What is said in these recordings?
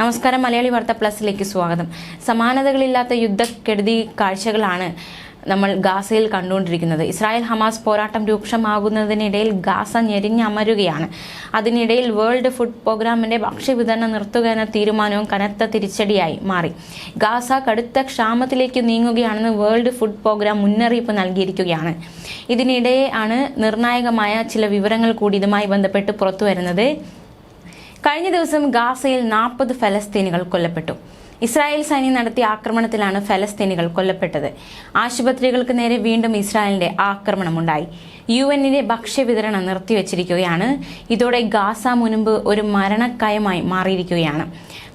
നമസ്കാരം മലയാളി വാർത്ത പ്ലസിലേക്ക് സ്വാഗതം. സമാനതകളില്ലാത്ത യുദ്ധക്കെടുതി കാഴ്ചകളാണ് നമ്മൾ ഗാസയിൽ കണ്ടുകൊണ്ടിരിക്കുന്നത്. ഇസ്രായേൽ ഹമാസ് പോരാട്ടം രൂക്ഷമാകുന്നതിനിടയിൽ ഗാസ ഞെരിഞ്ഞമരുകയാണ്. അതിനിടയിൽ വേൾഡ് ഫുഡ് പ്രോഗ്രാമിന്റെ ഭക്ഷ്യവിതരണം നിർത്തുക എന്ന തീരുമാനവും കനത്ത തിരിച്ചടിയായി മാറി. ഗാസ കടുത്ത ക്ഷാമത്തിലേക്ക് നീങ്ങുകയാണെന്ന് വേൾഡ് ഫുഡ് പ്രോഗ്രാം മുന്നറിയിപ്പ് നൽകിയിരിക്കുകയാണ്. ഇതിനിടെ ആണ് നിർണായകമായ ചില വിവരങ്ങൾ കൂടി ഇതുമായി ബന്ധപ്പെട്ട് പുറത്തുവരുന്നത്. കഴിഞ്ഞ ദിവസം ഗാസയിൽ നാൽപ്പത് ഫലസ്തീനികൾ കൊല്ലപ്പെട്ടു. ഇസ്രായേൽ സൈന്യം നടത്തിയ ആക്രമണത്തിലാണ് ഫലസ്തീനികൾ കൊല്ലപ്പെട്ടത്. ആശുപത്രികൾക്ക് നേരെ വീണ്ടും ഇസ്രായേലിന്റെ ആക്രമണമുണ്ടായി. യു എന്നിന്റെ ഭക്ഷ്യവിതരണം നിർത്തിവച്ചിരിക്കുകയാണ്. ഇതോടെ ഗാസ മുൻപ് ഒരു മരണക്കയമായി മാറിയിരിക്കുകയാണ്.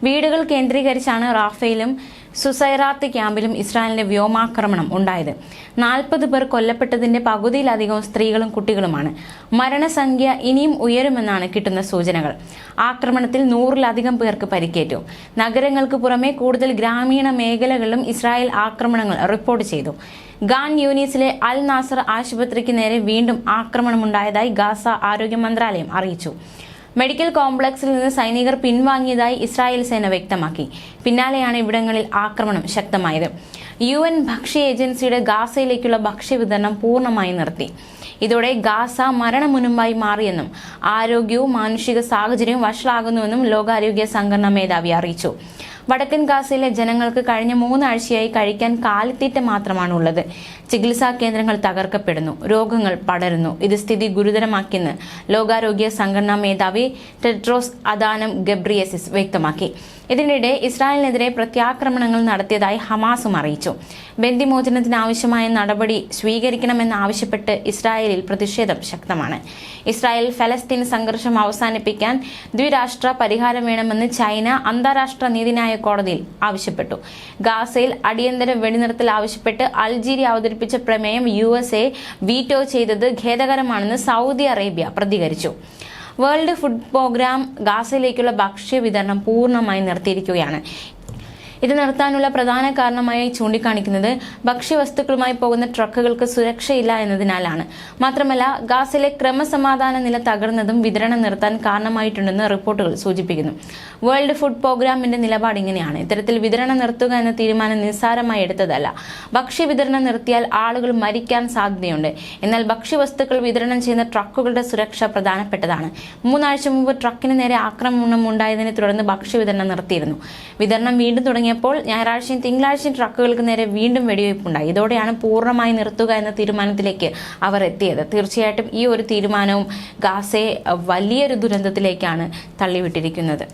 വീടുകൾ കേന്ദ്രീകരിച്ചാണ് റാഫേലും സുസൈറാത്ത് ക്യാമ്പിലും ഇസ്രായേലിന്റെ വ്യോമാക്രമണം ഉണ്ടായത്. നാൽപ്പത് പേർ കൊല്ലപ്പെട്ടതിന്റെ പകുതിയിലധികവും സ്ത്രീകളും കുട്ടികളുമാണ്. മരണസംഖ്യ ഇനിയും ഉയരുമെന്നാണ് കിട്ടുന്ന സൂചനകൾ. ആക്രമണത്തിൽ നൂറിലധികം പേർക്ക് പരിക്കേറ്റു. നഗരങ്ങൾക്ക് പുറമെ കൂടുതൽ ഗ്രാമീണ മേഖലകളിലും ഇസ്രായേൽ ആക്രമണങ്ങൾ റിപ്പോർട്ട് ചെയ്തു. ഗാൻ യൂനീസിലെ അൽ നാസർ ആശുപത്രിക്ക് നേരെ വീണ്ടും ആക്രമണമുണ്ടായതായി ഗാസ ആരോഗ്യ മന്ത്രാലയം അറിയിച്ചു. മെഡിക്കൽ കോംപ്ലക്സിൽ നിന്ന് സൈനികർ പിൻവാങ്ങിയതായി ഇസ്രായേൽ സേന വ്യക്തമാക്കി. പിന്നാലെയാണ് ഇവിടങ്ങളിൽ ആക്രമണം ശക്തമായത്. യു എൻ ഭക്ഷ്യ ഏജൻസിയുടെ ഗാസയിലേക്കുള്ള ഭക്ഷ്യവിതരണം പൂർണമായി നിർത്തി. ഇതോടെ ഗാസ മരണമുനുമ്പായി മാറിയെന്നും ആരോഗ്യവും മാനുഷിക സാഹചര്യവും വഷളാകുന്നുവെന്നും ലോകാരോഗ്യ സംഘടനാ മേധാവി അറിയിച്ചു. വടക്കൻ ഗാസയിലെ ജനങ്ങൾക്ക് കഴിഞ്ഞ മൂന്നാഴ്ചയായി കഴിക്കാൻ കാലിത്തീറ്റ മാത്രമാണ് ഉള്ളത് ചികിത്സാ കേന്ദ്രങ്ങൾ തകർക്കപ്പെടുന്നു. രോഗങ്ങൾ പടരുന്നു. ഇത് സ്ഥിതി ഗുരുതരമാക്കിയെന്ന് ലോകാരോഗ്യ സംഘടനാ മേധാവി ടെട്രോസ് അദാനം ഗബ്രിയസിസ് വ്യക്തമാക്കി. ഇതിനിടെ ഇസ്രായേലിനെതിരെ പ്രത്യാക്രമണങ്ങൾ നടത്തിയതായി ഹമാസും അറിയിച്ചു. ബന്ദിമോചനത്തിനാവശ്യമായ നടപടി സ്വീകരിക്കണമെന്നാവശ്യപ്പെട്ട് ഇസ്രായേലിൽ പ്രതിഷേധം ശക്തമാണ്. ഇസ്രായേൽ ഫലസ്തീൻ സംഘർഷം അവസാനിപ്പിക്കാൻ ദ്വിരാഷ്ട്ര പരിഹാരം വേണമെന്ന് ചൈന അന്താരാഷ്ട്ര നീതിന്യായ കോടതിയിൽ ആവശ്യപ്പെട്ടു. ഗാസയിൽ അടിയന്തര വെടിനിർത്തൽ ആവശ്യപ്പെട്ട് അൾജീരിയ അവതരിപ്പിച്ച പ്രമേയം യു എസ് എ വീറ്റോ ചെയ്തത് ഖേദകരമാണെന്ന് സൗദി അറേബ്യ പ്രതികരിച്ചു. വേൾഡ് ഫുഡ് പ്രോഗ്രാം ഗാസയിലേക്കുള്ള ഭക്ഷ്യ വിതരണം പൂർണമായി നിർത്തിയിരിക്കുകയാണ്. ഇത് നടത്താനുള്ള പ്രധാന കാരണമായി ചൂണ്ടിക്കാണിക്കുന്നത് ഭക്ഷ്യവസ്തുക്കളുമായി പോകുന്ന ട്രക്കുകൾക്ക് സുരക്ഷയില്ല എന്നതിനാലാണ്. മാത്രമല്ല ഗാസിലെ ക്രമസമാധാന നില തകർന്നതും വിതരണം നിർത്താൻ കാരണമായിട്ടുണ്ടെന്ന് റിപ്പോർട്ടുകൾ സൂചിപ്പിക്കുന്നു. വേൾഡ് ഫുഡ് പ്രോഗ്രാമിന്റെ നിലപാട് ഇങ്ങനെയാണ്. ഇത്തരത്തിൽ വിതരണം നിർത്തുക എന്ന തീരുമാനം നിസ്സാരമായി എടുത്തതല്ല. ഭക്ഷ്യ വിതരണം നിർത്തിയാൽ ആളുകൾ മരിക്കാൻ സാധ്യതയുണ്ട്. എന്നാൽ ഭക്ഷ്യവസ്തുക്കൾ വിതരണം ചെയ്യുന്ന ട്രക്കുകളുടെ സുരക്ഷ പ്രധാനപ്പെട്ടതാണ്. മൂന്നാഴ്ച മുമ്പ് ട്രക്കിന് നേരെ ആക്രമണം ഉണ്ടായതിനെ തുടർന്ന് ഭക്ഷ്യ വിതരണം നിർത്തിയിരുന്നു. വിതരണം വീണ്ടും തുടങ്ങിയപ്പോൾ ഞായറാഴ്ചയും തിങ്കളാഴ്ചയും ട്രക്കുകൾക്ക് നേരെ വീണ്ടും വെടിവയ്പ്പുണ്ടായി. ഇതോടെയാണ് പൂർണമായി നിർത്തുക എന്ന തീരുമാനത്തിലേക്ക് അവർ എത്തിയത്. തീർച്ചയായിട്ടും ഈ ഒരു തീരുമാനവും ഗാസയെ വലിയൊരു ദുരന്തത്തിലേക്കാണ് തള്ളിവിട്ടിരിക്കുന്നത്.